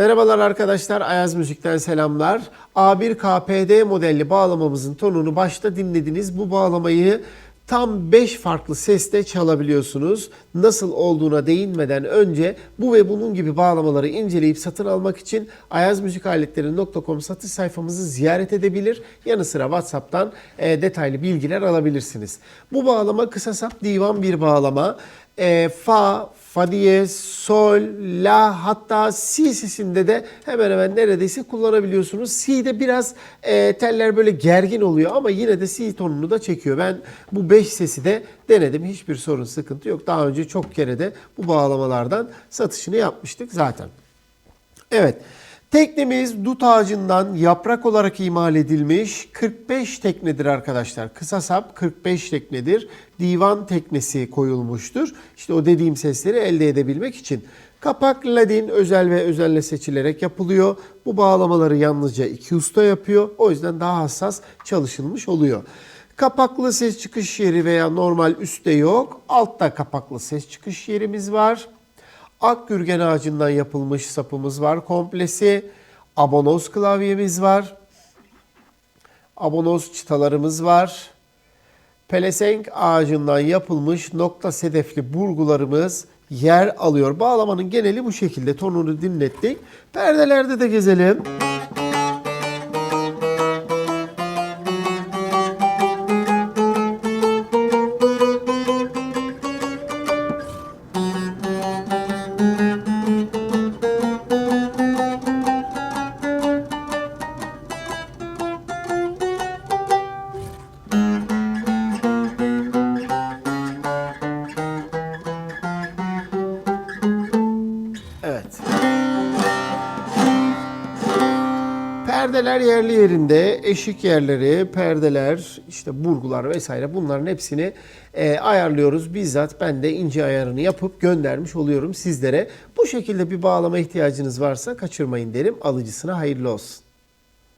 Merhabalar arkadaşlar, Ayaz Müzik'ten selamlar. A1 KPD modelli bağlamamızın tonunu başta dinlediniz. Bu bağlamayı tam 5 farklı seste çalabiliyorsunuz. Nasıl olduğuna değinmeden önce bu ve bunun gibi bağlamaları inceleyip satın almak için ayazmüzikaletleri.com satış sayfamızı ziyaret edebilir. Yanı sıra WhatsApp'tan e, detaylı bilgiler alabilirsiniz. Bu bağlama kısa sap divan bir bağlama. E, fa, fa diyez, sol, la hatta si sesinde de hemen hemen neredeyse kullanabiliyorsunuz. Si'de biraz e, teller böyle gergin oluyor ama yine de si tonunu da çekiyor. Ben bu 5 sesi de denedim. Hiçbir sorun, sıkıntı yok. Daha önce çok kere de bu bağlamalardan satışını yapmıştık zaten. Evet. Teknemiz dut ağacından yaprak olarak imal edilmiş 45 teknedir arkadaşlar. Kısa sap 45 teknedir. Divan teknesi koyulmuştur. İşte o dediğim sesleri elde edebilmek için. Kapak ladin özel ve özelle seçilerek yapılıyor. Bu bağlamaları yalnızca iki usta yapıyor. O yüzden daha hassas çalışılmış oluyor. Kapaklı ses çıkış yeri veya normal üstte yok. Altta kapaklı ses çıkış yerimiz var. Ak gürgen ağacından yapılmış sapımız var komplesi. Abonoz klavyemiz var. Abonoz çıtalarımız var. Pelesenk ağacından yapılmış nokta sedefli burgularımız yer alıyor. Bağlamanın geneli bu şekilde. Tonunu dinlettik. Perdelerde de gezelim. Evet. Perdeler yerli yerinde, eşik yerleri, perdeler, işte burgular vesaire bunların hepsini e, ayarlıyoruz. Bizzat ben de ince ayarını yapıp göndermiş oluyorum sizlere. Bu şekilde bir bağlama ihtiyacınız varsa kaçırmayın derim. Alıcısına hayırlı olsun.